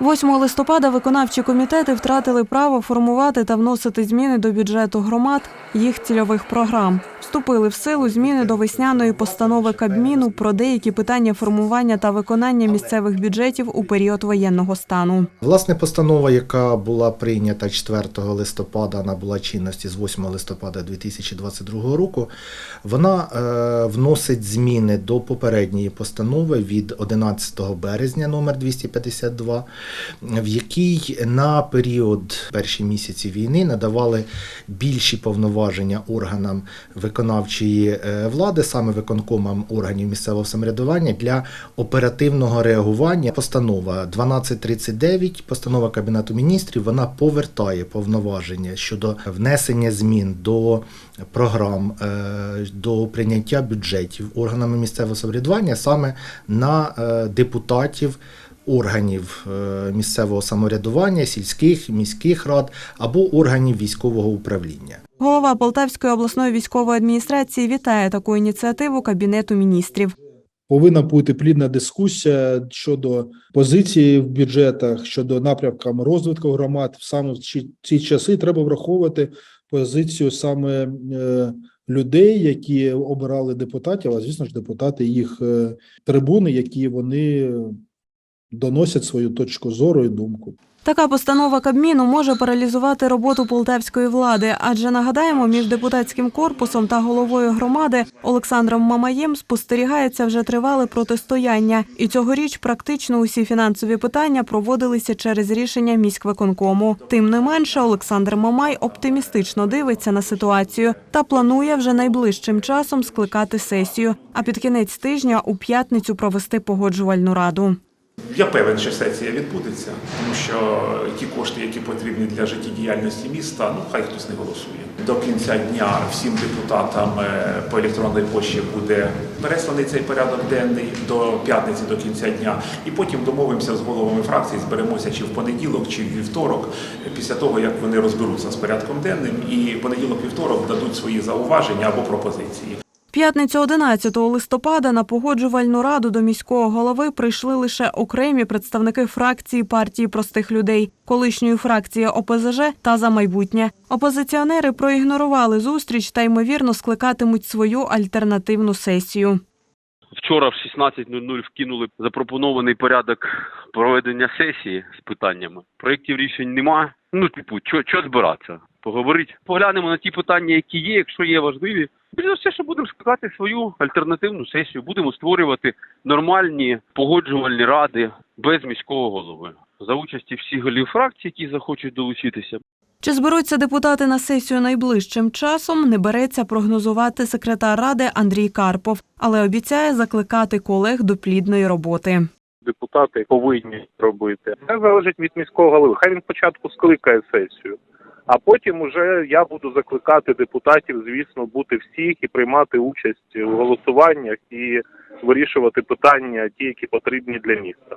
8 листопада виконавчі комітети втратили право формувати та вносити зміни до бюджету громад їх цільових програм. Вступили в силу зміни до весняної постанови Кабміну про деякі питання формування та виконання місцевих бюджетів у період воєнного стану. Власне, постанова, яка була прийнята 4 листопада, набула чинності з 8 листопада 2022 року, вона е, вносить зміни до попередньої постанови від 11 березня номер 252, в якій на період перші місяці війни надавали більші повноваження органам виконавчої е, влади, саме виконкомам органів місцевого самоврядування для оперативного реагування. Постанова 1239, постанова Кабінету міністрів, вона повертає повноваження щодо внесення змін до програм, е, до прийняття бюджетів органами місцевого самоврядування саме на е, депутатів. Органів е, місцевого самоврядування, сільських, міських рад або органів військового управління. Голова Полтавської обласної військової адміністрації вітає таку ініціативу Кабінету міністрів. Повинна бути плідна дискусія щодо позиції в бюджетах, щодо напрямкам розвитку громад. Саме в ці- часи треба враховувати позицію саме е, людей, які обирали депутатів, а звісно ж, депутати їх е, трибуни, які вони доносять свою точку зору і думку. Така постанова Кабміну може паралізувати роботу полтавської влади, адже нагадаємо, між депутатським корпусом та головою громади Олександром Мамаєм спостерігається вже тривале протистояння, і цьогоріч практично усі фінансові питання проводилися через рішення міськвиконкому. Тим не менше, Олександр Мамай оптимістично дивиться на ситуацію та планує вже найближчим часом скликати сесію. А під кінець тижня у п'ятницю провести погоджувальну раду. Я певен, що сесія відбудеться, тому що ті кошти, які потрібні для життєдіяльності міста, ну хай хтось не голосує. До кінця дня всім депутатам е, по електронній пошті буде пересланий цей порядок денний до п'ятниці до кінця дня, і потім домовимося з головами фракцій, зберемося чи в понеділок, чи в вівторок, е, після того як вони розберуться з порядком денним, і понеділок-вівторок дадуть свої зауваження або пропозиції. П'ятницю 11 листопада на погоджувальну раду до міського голови прийшли лише окремі представники фракції партії простих людей, колишньої фракції ОПЗЖ та за майбутнє. Опозиціонери проігнорували зустріч та ймовірно скликатимуть свою альтернативну сесію. Вчора в 16.00 вкинули запропонований порядок проведення сесії з питаннями. Проєктів рішень нема. Ну, типу, що, збиратися? Поговорити. Поглянемо на ті питання, які є, якщо є важливі. Більш за все, що будемо скликати свою альтернативну сесію. Будемо створювати нормальні погоджувальні ради без міського голови. За участі всіх голів фракцій, які захочуть долучитися. Чи зберуться депутати на сесію найближчим часом, не береться прогнозувати секретар ради Андрій Карпов, але обіцяє закликати колег до плідної роботи. депутати повинні робити. Це залежить від міського голови. Хай він спочатку скликає сесію, а потім уже я буду закликати депутатів, звісно, бути всіх і приймати участь у голосуваннях і вирішувати питання, ті, які потрібні для міста.